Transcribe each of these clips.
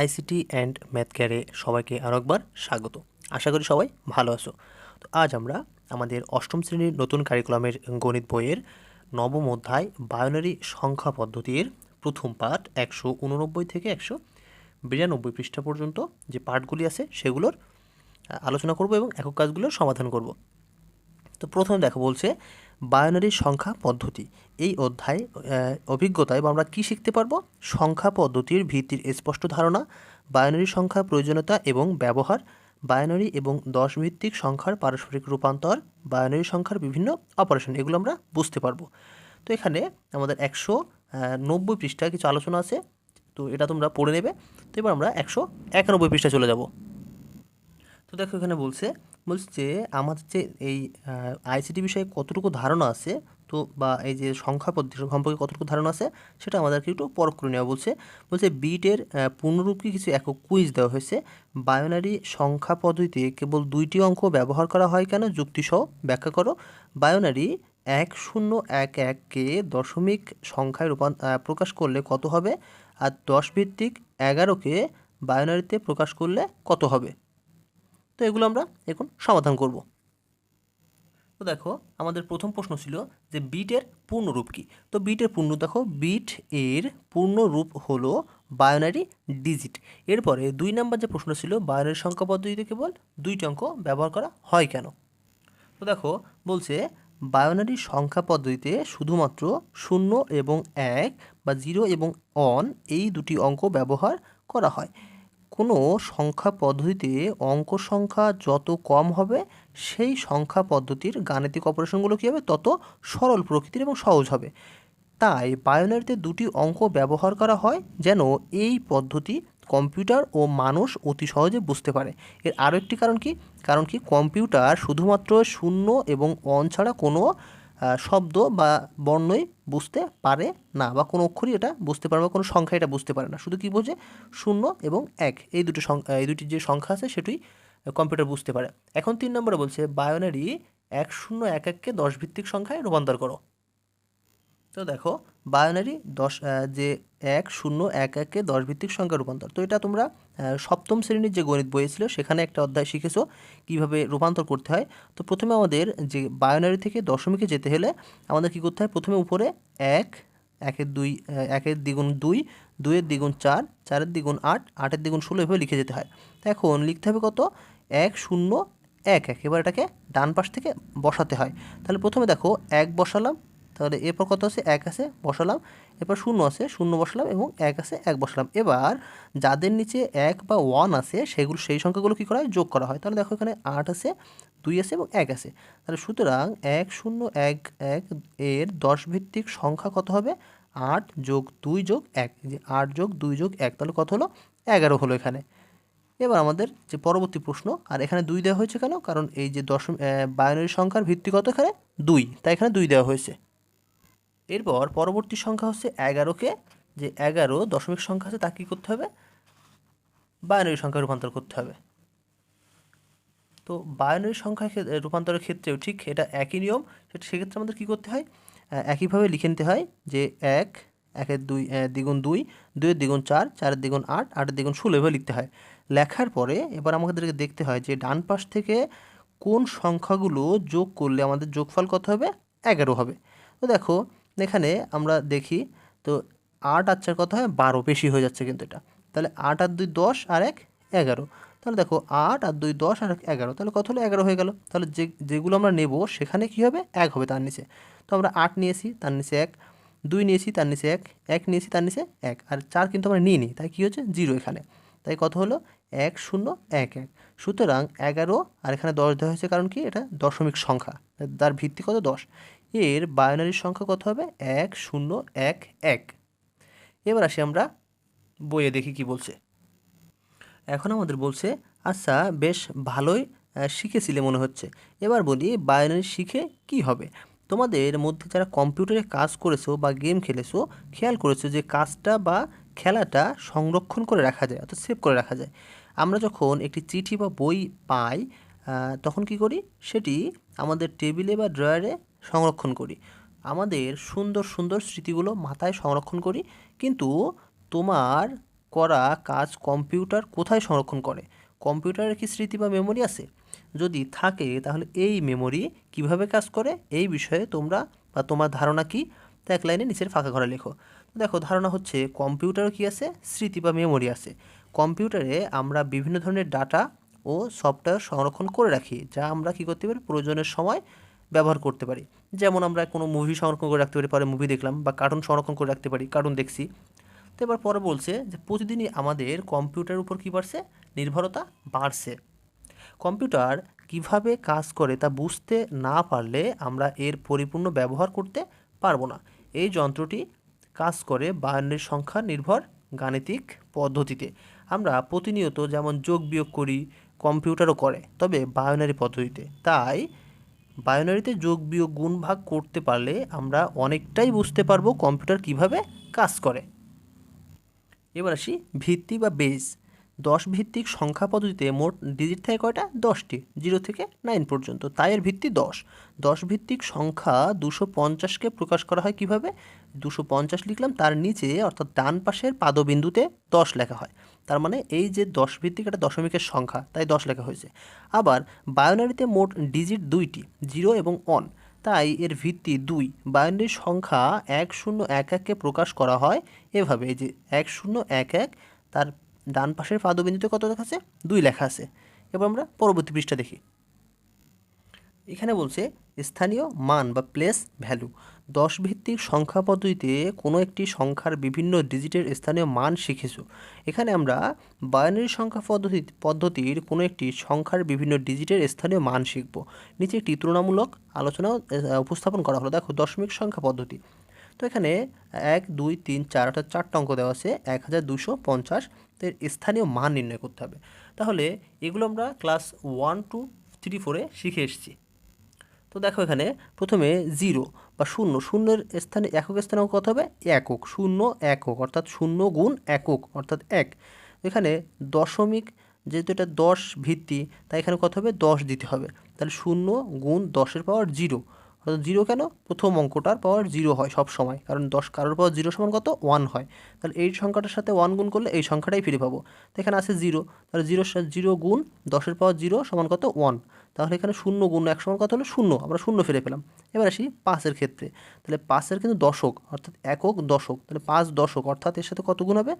ICT and math কেয়ারে সবাইকে আরও একবার স্বাগত। আশা করি সবাই ভালো আছো। তো আজ আমরা আমাদের অষ্টম শ্রেণির নতুন কারিকুলামের গণিত বইয়ের নবম অধ্যায় বায়োনারি সংখ্যা পদ্ধতির প্রথম পাঠ একশো উননব্বই থেকে একশো বিরানব্বই পৃষ্ঠা পর্যন্ত যে পাঠগুলি আছে সেগুলোর আলোচনা করব এবং একক কাজগুলোর সমাধান করব। তো প্রথমে দেখো বলছে বায়োনারি সংখ্যা পদ্ধতি। এই অধ্যায় অভিজ্ঞতায় আমরা কী শিখতে পারব? সংখ্যা পদ্ধতির ভিত্তির স্পষ্ট ধারণা, বায়োনারি সংখ্যার প্রয়োজনীয়তা এবং ব্যবহার, বায়োনারি এবং দশ ভিত্তিক সংখ্যার পারস্পরিক রূপান্তর, বায়োনারি সংখ্যার বিভিন্ন অপারেশন, এগুলো আমরা বুঝতে পারব। তো এখানে আমাদের একশো নব্বই পৃষ্ঠায় কিছু আলোচনা আছে, তো এটা তোমরা পড়ে নেবে। তো এবার আমরা একশো একানব্বই পৃষ্ঠায় চলে যাব। তো দেখো এখানে বলছে বলছে যে, আমাদের যে এই আইসিটি বিষয়ে কতটুকু ধারণা আছে, তো বা এই যে সংখ্যা পদ্ধতি সম্পর্কে কতটুকু ধারণা আছে, সেটা আমাদেরকে একটু পরখ করে নেওয়া বলছে। বলছে বিটের পূর্ণরূপকে কিছু একক কুইজ দেওয়া হয়েছে। বায়োনারি সংখ্যা পদ্ধতিতে কেবল দুইটি অঙ্ক ব্যবহার করা হয় কেন? যুক্তিসহ ব্যাখ্যা করো। বায়োনারি এক শূন্য এক এককে দশমিক সংখ্যায় রূপান প্রকাশ করলে কত হবে? আর দশ ভিত্তিক এগারোকে বায়োনারিতে প্রকাশ করলে কত হবে? তো এগুলো আমরা এখন সমাধান করব। তো দেখো, আমাদের প্রথম প্রশ্ন ছিল যে বিটের পূর্ণরূপ কি? তো বিটের পূর্ণ, দেখো, বিট এর পূর্ণরূপ হলো বায়োনারি ডিজিট এরপরে দুই নাম্বার যে প্রশ্ন ছিল বায়োনারি সংখ্যা পদ্ধতিতে কেবল দুইটি অঙ্ক ব্যবহার করা হয় কেন? তো দেখো, বলছে বায়োনারি সংখ্যা পদ্ধতিতে শুধুমাত্র শূন্য এবং এক বা জিরো এবং অন এই দুটি অঙ্ক ব্যবহার করা হয়। কোনো সংখ্যা পদ্ধতিতে অঙ্ক সংখ্যা যত কম হবে, সেই সংখ্যা পদ্ধতির গাণিতিক অপারেশনগুলো কী হবে? তত সরল প্রকৃতির এবং সহজ হবে। তাই বায়োনারিতে দুটি অঙ্ক ব্যবহার করা হয় যেন এই পদ্ধতি কম্পিউটার ও মানুষ অতি সহজে বুঝতে পারে। এর আরও একটি কারণ কি? কারণ কি? কম্পিউটার শুধুমাত্র শূন্য এবং অন ছাড়া কোনো শব্দ বা বর্ণই বুঝতে পারে না বা কোনো অক্ষরই এটা বুঝতে পারে বা কোনো সংখ্যা এটা বুঝতে পারে না। শুধু কি বোঝে? শূন্য এবং এক। এই দুটো সংখ্যা এই দুটি যে সংখ্যা আছে সেটাই কম্পিউটার বুঝতে পারে। এখন তিন নম্বরে বলছে, বায়োনারি এক শূন্য এক এককে দশ ভিত্তিক সংখ্যায় রূপান্তর করো। তো দেখো বায়োনারি দশ যে এক, শূন্য, এক, একে দশ ভিত্তিক সংখ্যা রূপান্তর। তো এটা তোমরা সপ্তম শ্রেণির যে গণিত বই ছিল, সেখানে একটা অধ্যায় শিখেছো, কীভাবে রূপান্তর করতে হয়। তো প্রথমে আমাদের যে বায়োনারি থেকে দশমিকে যেতে হলে আমাদের কি করতে হয়? প্রথমে উপরে এক, একের দুই একের দ্বিগুণ দুই, দুইয়ের দ্বিগুণ চার, চারের দ্বিগুণ আট, আটের দ্বিগুণ ষোলো এভাবে লিখে যেতে হয়। তো এখন লিখতে হবে কত? এক, শূন্য, এক এক। এবার এটাকে ডান পাশ থেকে বসাতে হয়। তাহলে প্রথমে দেখো, এক বসালাম তাহলে এরপর কত আছে? এক আছে, বসালাম। এরপর শূন্য আছে, শূন্য বসালাম এবং এক আছে, এক বসালাম। এবার যাদের নিচে এক বা ওয়ান আছে, সেগুলো, সেই সংখ্যাগুলো কী করা হয়? যোগ করা হয়। তাহলে দেখো এখানে আট আছে, দুই আছে এবং এক আছে। তাহলে সুতরাং এক শূন্য এক এক এর দশ ভিত্তিক সংখ্যা কত হবে? আট যোগ দুই যোগ এক। যে আট যোগ দুই যোগ এক, তাহলে কত হলো? এগারো হলো এখানে। এবার আমাদের যে পরবর্তী প্রশ্ন, আর এখানে দুই দেওয়া হয়েছে কেন? কারণ এই যে দশম বায়োনারি সংখ্যার ভিত্তি কত এখানে? দুই। তাই এখানে দুই দেওয়া হয়েছে। এরপর পরবর্তী সংখ্যা হচ্ছে এগারোকে যে এগারো দশমিক সংখ্যা আছে তা কী করতে হবে? বায়োনারি সংখ্যা রূপান্তর করতে হবে। তো বায়োনারি সংখ্যা রূপান্তরের ক্ষেত্রেও ঠিক এটা একই নিয়ম, সেটা সেক্ষেত্রে আমাদের কী করতে হয়? একইভাবে লিখে নিতে হয় যে এক, একের দুই দ্বিগুণ দুই, দুইয়ের দ্বিগুণ চার, চারের দ্বিগুণ আট, আটের দ্বিগুণ ষোলো, এভাবে লিখতে হয়। লেখার পরে এবার আমাদেরকে দেখতে হয় যে ডান পাশ থেকে কোন সংখ্যাগুলো যোগ করলে আমাদের যোগফল কত হবে? এগারো হবে। তো দেখো এখানে আমরা দেখি, তো আট আর চার কথা হয়? বারো, বেশি হয়ে যাচ্ছে কিন্তু এটা। তাহলে আট আর দুই দশ আর এক এগারো। তাহলে দেখো, আট আর দুই দশ আর এগারো। তাহলে কত হলো? এগারো হয়ে গেল। তাহলে যে, যেগুলো আমরা নেব, সেখানে কী হবে? এক হবে তার নিচে। তো আমরা আট নিয়েছি, তার নিচে এক। দুই নিয়েছি, তার নিচে এক। এক নিয়েছি, তার নিচে এক। আর চার কিন্তু আমরা নিয়ে নিই। তাই কী হচ্ছে? জিরো এখানে। তাই কত হলো? এক শূন্য এক এক। সুতরাং এগারো, আর এখানে দশ দেওয়া হয়েছে কারণ কি? এটা দশমিক সংখ্যা। তার ভিত্তি কত? দশ। এর বায়োনারি সংখ্যা কত হবে? এক, শূন্য, এক এক। এবার আসি আমরা বইয়ে দেখি কি বলছে। এখন আমাদের বলছে আচ্ছা বেশ ভালোই শিখেছিলে মনে হচ্ছে। এবার বলি বায়োনারি শিখে কি হবে? তোমাদের মধ্যে যারা কম্পিউটারে কাজ করেছ বা গেম খেলেছো, খেয়াল করেছ যে কাজটা বা খেলাটা সংরক্ষণ করে রাখা যায়, অর্থাৎ সেভ করে রাখা যায়। আমরা যখন একটি চিঠি বা বই পাই তখন কি করি? সেটি আমাদের টেবিলে বা ড্রয়ারে সংরক্ষণ করি। আমাদের সুন্দর সুন্দর স্মৃতিগুলো মাথায় সংরক্ষণ করি। কিন্তু তোমার করা কাজ কম্পিউটার কোথায় সংরক্ষণ করে? কম্পিউটারের কি স্মৃতি বা মেমোরি আছে? যদি থাকে, তাহলে এই মেমোরি কীভাবে কাজ করে? এই বিষয়ে তোমরা বা তোমার ধারণা কি? তা এক লাইনে নিচের ফাঁকা ঘরে লেখো। দেখো, ধারণা হচ্ছে কম্পিউটারও কি আছে? স্মৃতি বা মেমোরি আছে। কম্পিউটারে আমরা বিভিন্ন ধরনের ডাটা ও সফটওয়্যার সংরক্ষণ করে রাখি, যা আমরা কী করতে পারি? প্রয়োজনের সময় ব্যবহার করতে পারি। যেমন আমরা কোনো মুভি সংরক্ষণ করে রাখতে পারি, পরে মুভি দেখলাম বা কার্টুন সংরক্ষণ করে রাখতে পারি কার্টুন দেখছি। তো এবার পরে বলছে যে প্রতিদিনই আমাদের কম্পিউটারের উপর কী বাড়ছে? নির্ভরতা বাড়ছে। কম্পিউটার কীভাবে কাজ করে তা বুঝতে না পারলে আমরা এর পরিপূর্ণ ব্যবহার করতে পারব না। এই যন্ত্রটি কাজ করে বায়ান্নের সংখ্যা নির্ভর গাণিতিক পদ্ধতিতে। আমরা প্রতিনিয়ত যেমন যোগ বিয়োগ করি কম্পিউটারও করে, তবে বায়োনারি পদ্ধতিতে। তাই বায়োনারিতে যোগ বিয়োগ গুণ ভাগ করতে পারলে আমরা অনেকটাই বুঝতে পারব কম্পিউটার কীভাবে কাজ করে। এবার আসি ভিত্তি বা বেস। দশ ভিত্তিক সংখ্যা পদ্ধতিতে মোট ডিজিট থাকে কয়টা? দশটি জিরো থেকে নাইন পর্যন্ত। তাই এর ভিত্তি দশ। দশ ভিত্তিক সংখ্যা দুশো পঞ্চাশকে প্রকাশ করা হয় কীভাবে? দুশো পঞ্চাশ লিখলাম, তার নিচে অর্থাৎ ডান পাশের পাদবিন্দুতে দশ লেখা হয়। তার মানে এই যে দশ ভিত্তিক একটা দশমিকের সংখ্যা, তাই দশ লেখা হয়েছে। আবার বায়োনারিতে মোট ডিজিট দুইটি জিরো এবং অন তাই এর ভিত্তি দুই। বায়োনারি সংখ্যা এক শূন্য এক এককে প্রকাশ করা হয় এভাবে। এই যে এক শূন্য এক এক, তার ডান পাশের পাদবিন্দুতে কত লেখা আছে? দুই লেখা আছে। এবার আমরা পরবর্তী পৃষ্ঠা দেখি। এখানে বলছে, স্থানীয় মান বা প্লেস ভ্যালু দশ ভিত্তিক সংখ্যা পদ্ধতিতে কোনো একটি সংখ্যার বিভিন্ন ডিজিটের স্থানীয় মান শিখেছো। এখানে আমরা বায়ানারি সংখ্যা পদ্ধতি, পদ্ধতির কোনো একটি সংখ্যার বিভিন্ন ডিজিটের স্থানীয় মান শিখব। নিচে একটি তুলনামূলক আলোচনা উপস্থাপন করা হলো। দেখো, দশমিক সংখ্যা পদ্ধতি। তো এখানে এক, দুই, তিন, চার অর্থাৎ চারটা অঙ্ক দেওয়া আছে। এক হাজার দুশো পঞ্চাশ। এর স্থানীয় মান নির্ণয় করতে হবে। তাহলে এগুলো আমরা ক্লাস ওয়ান টু থ্রি ফোরে শিখে এসেছি। তো দেখো এখানে প্রথমে জিরো বা শূন্য। শূন্যের স্থানে একক স্থানে কত হবে? একক। শূন্য, একক। অর্থাৎ শূন্য গুণ একক, অর্থাৎ এক। এখানে দশমিক, যেহেতু এটা দশ ভিত্তি, তাই এখানে কত হবে? দশ দিতে হবে। তাহলে শূন্য গুণ দশের পাওয়ার জিরো অর্থাৎ জিরো কেন? প্রথম অঙ্কটার পাওয়ার জিরো হয় সব সময়। কারণ দশ কারোর পাওয়ার জিরো সমান কত? ওয়ান হয়। তাহলে এই সংখ্যাটার সাথে ওয়ান গুণ করলে এই সংখ্যাটাই ফিরে পাবো। তো এখানে আছে জিরো তাহলে জিরো জিরো গুণ দশের পাওয়ার জিরো সমান কত? ওয়ান তাহলে এখানে শূন্য গুণ এক সমান কত হলো? শূন্য। আমরা শূন্য ফিরে পেলাম। এবার আসি পাঁচের ক্ষেত্রে। তাহলে পাঁচের কিন্তু দশক, অর্থাৎ একক দশক। তাহলে পাঁচ দশক, অর্থাৎ এর সাথে কত গুণ হবে?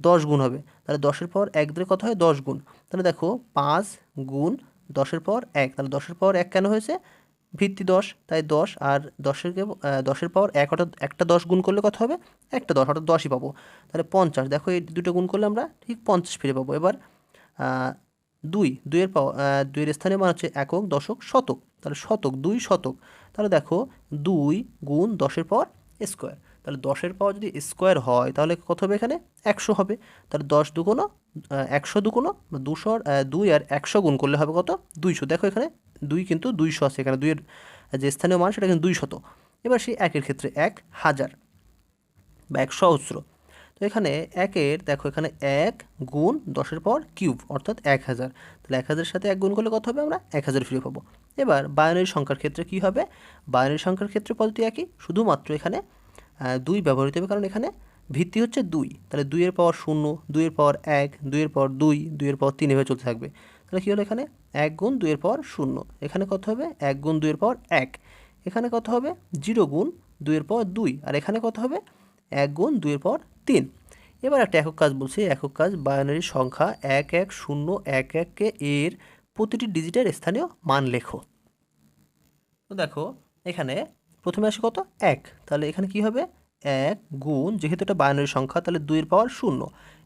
দশ গুণ হবে। তাহলে দশের পর এক দিলে কত হয়? দশ গুণ। তাহলে দেখো, পাঁচ গুণ দশের পর এক। তাহলে দশের পর এক কেন হয়েছে? ভিত্তি দশ, তাই দশ আর দশের দশের পাওয়ার এক অর্থাৎ একটা দশ গুণ করলে কত হবে? একটা দশ, অর্থাৎ দশই পাবো। তাহলে পঞ্চাশ, দেখো এই দুটো গুণ করলে আমরা ঠিক পঞ্চাশ ফিরে পাবো। এবার দুই, দুইয়ের পাওয়া দুইয়ের স্থানে মান হচ্ছে একক, দশক, শতক। তাহলে শতক, দুই, শতক। তাহলে দেখো দুই গুণ দশের পাওয়ার স্কোয়ার তাহলে দশের পাওয়ার যদি স্কোয়ার হয়, তাহলে কত হবে এখানে? একশো হবে। তাহলে দশ দুগুণো একশো দুগুণো, দুশো দুই আর একশো গুণ করলে হবে কত? দুইশো। দেখো এখানে দুই কিন্তু দুইশো আছে। এখানে দুইয়ের যে স্থানীয় মান, সেটা কিন্তু দুইশত। এবার সেই একের ক্ষেত্রে এক হাজার বা এক সহস্র। তো এখানে একের, দেখো এখানে এক গুণ দশের পর কিউব, অর্থাৎ এক হাজার। তাহলে এক হাজারের সাথে এক গুণ করলে কত হবে আমরা? এক হাজার ফিরে পাবো। এবার বায়নারি সংখ্যার ক্ষেত্রে কী হবে? বায়নারি সংখ্যার ক্ষেত্রে পদ্ধতি একই, শুধুমাত্র এখানে দুই ব্যবহৃত হবে, কারণ এখানে ভিত্তি হচ্ছে দুই। তাহলে দুইয়ের পাওয়ার শূন্য, দুইয়ের পাওয়ার এক, দুইয়ের পাওয়ার দুই, দুইয়ের পাওয়ার তিন এভাবে চলতে থাকবে। তাহলে কী হলো এখানে? এক গুণ দুইয়ের পাওয়ার শূন্য। এখানে কত হবে? এক গুণ দুইয়ের পাওয়ার এক। এখানে কত হবে? জিরো গুণ দুইয়ের পাওয়ার দুই। আর এখানে কত হবে? এক গুণ দুইয়ের পাওয়ার তিন। এবার একটা একক কাজ বলছি। একক কাজ বায়োনারি সংখ্যা এক এক, শূন্য, এক এককে এর প্রতিটি ডিজিটের স্থানীয় মান লেখো। তো দেখো, এখানে প্রথমে আসে কত? এক। তাহলে এখানে কি হবে? এক গুণ, যেহেতু এটা বায়োনারি সংখ্যা, তাহলে দুইয়ের পাওয়ার শূন্য।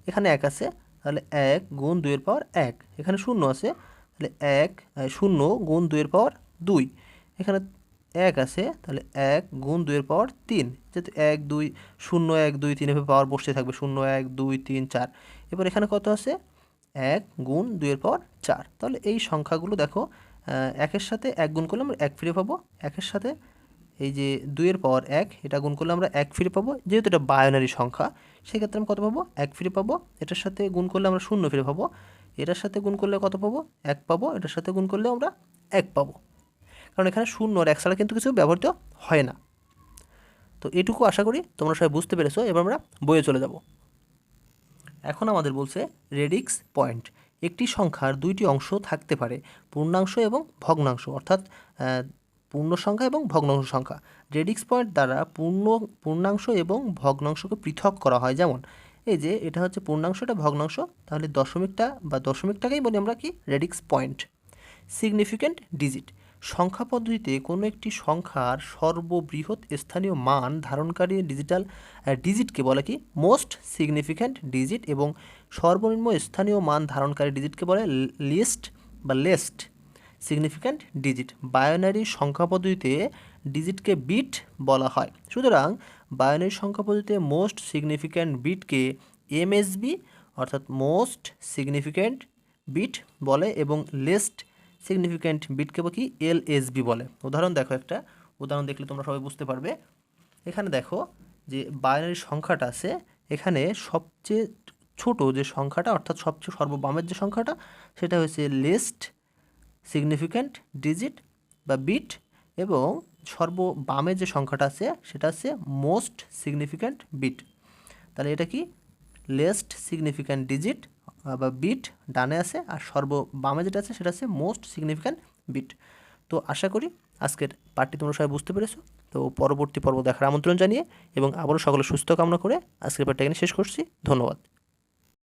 এখানে এক আছে, তাহলে এক গুণ দুইয়ের পাওয়ার এক। এখানে শূন্য আছে তাহলে এক শূন্য গুণ দুইয়ের পাওয়ার দুই। এখানে এক আছে, তাহলে এক গুণ দুইয়ের পাওয়ার তিন। যেহেতু এক, দুই, শূন্য, এক, দুই, তিন এভাবে পাওয়ার বসতে থাকবে, শূন্য, এক, দুই, তিন, চার। এবার এখানে কত আছে? এক গুণ দুইয়ের পাওয়ার চার। তাহলে এই সংখ্যাগুলো দেখো একের সাথে এক গুণ করলে আমরা এক ফিরে পাবো। একের সাথে এই যে দুইয়ের পাওয়ার এক, এটা গুণ করলে আমরা এক ফিরে পাবো। যেহেতু এটা বায়োনারি সংখ্যা, সেক্ষেত্রে আমরা কত পাবো? এক ফিরে পাবো। এটার সাথে গুণ করলে আমরা শূন্য ফিরে পাবো। এটার সাথে গুণ করলে কত পাবো? এক পাবো। এটার সাথে গুণ করলে আমরা এক পাবো। কারণ এখানে শূন্য আর এক ছাড়া কিন্তু কিছু ব্যবহৃত হয় না। তো এটুকু আশা করি তোমরা সবাই বুঝতে পেরেছ। এবার আমরা বইয়ে চলে যাব। এখন আমাদের বলছে রেডিক্স পয়েন্ট। একটি সংখ্যার দুইটি অংশ থাকতে পারে, পূর্ণাংশ এবং ভগ্নাংশ, অর্থাৎ পূর্ণ সংখ্যা এবং ভগ্নাংশ সংখ্যা। রেডিক্স পয়েন্ট দ্বারা পূর্ণ, পূর্ণাংশ এবং ভগ্নাংশকে পৃথক করা হয়। যেমন এই যে এটা হচ্ছে পূর্ণাংশ এটা ভগ্নাংশ, তাহলে দশমিকটা বা দশমিকটাকেই বলি আমরা কি? রেডিক্স পয়েন্ট সিগনিফিক্যান্ট ডিজিট সংখ্যা পদ্ধতিতে কোনো একটি সংখ্যার সর্ববৃহৎ স্থানীয় মান ধারণকারী ডিজিটাল ডিজিটকে বলে কি? মোস্ট সিগনিফিক্যান্ট ডিজিট এবং সর্বনিম্ন স্থানীয় মান ধারণকারী ডিজিটকে বলে লিস্ট বা লেস্ট সিগনিফিক্যান্ট ডিজিট বায়োনারি সংখ্যা পদ্ধতিতে ডিজিটকে বিট বলা হয়। সুতরাং বায়োনারি সংখ্যা পদ্ধতিতে মোস্ট সিগনিফিক্যান্ট বিটকে এমএসবি অর্থাৎ মোস্ট সিগনিফিক্যান্ট বিট বলে এবং লেস্ট সিগনিফিক্যান্ট বিটকে কি এলএসবি বলে। উদাহরণ দেখো একটা। উদাহরণ দেখলে তোমরা সবাই বুঝতে পারবে। এখানে দেখো যে বাইনারি সংখ্যাটা আছে, এখানে সবচেয়ে ছোট যে সংখ্যাটা, অর্থাৎ সবচেয়ে সর্ববামের যে সংখ্যাটা, সেটা হচ্ছে লিস্ট সিগনিফিক্যান্ট ডিজিট বা বিট এবং সর্ববামে যে সংখ্যাটা আছে, সেটা হচ্ছে মোস্ট সিগনিফিক্যান্ট বিট তাহলে এটা কি? লেস্ট সিগনিফিক্যান্ট ডিজিট বা বিট ডানে আছে, আর সর্ব বামে যেটা আছে, সেটা হচ্ছে মোস্ট সিগনিফিক্যান্ট বিট তো আশা করি আজকের পার্টটি তোমরা সবাই বুঝতে পেরেছ। তো পরবর্তী পর্ব দেখার আমন্ত্রণ জানিয়ে এবং আবারও সকলে সুস্থ কামনা করে আজকের পার্টটা এখানে শেষ করছি। ধন্যবাদ।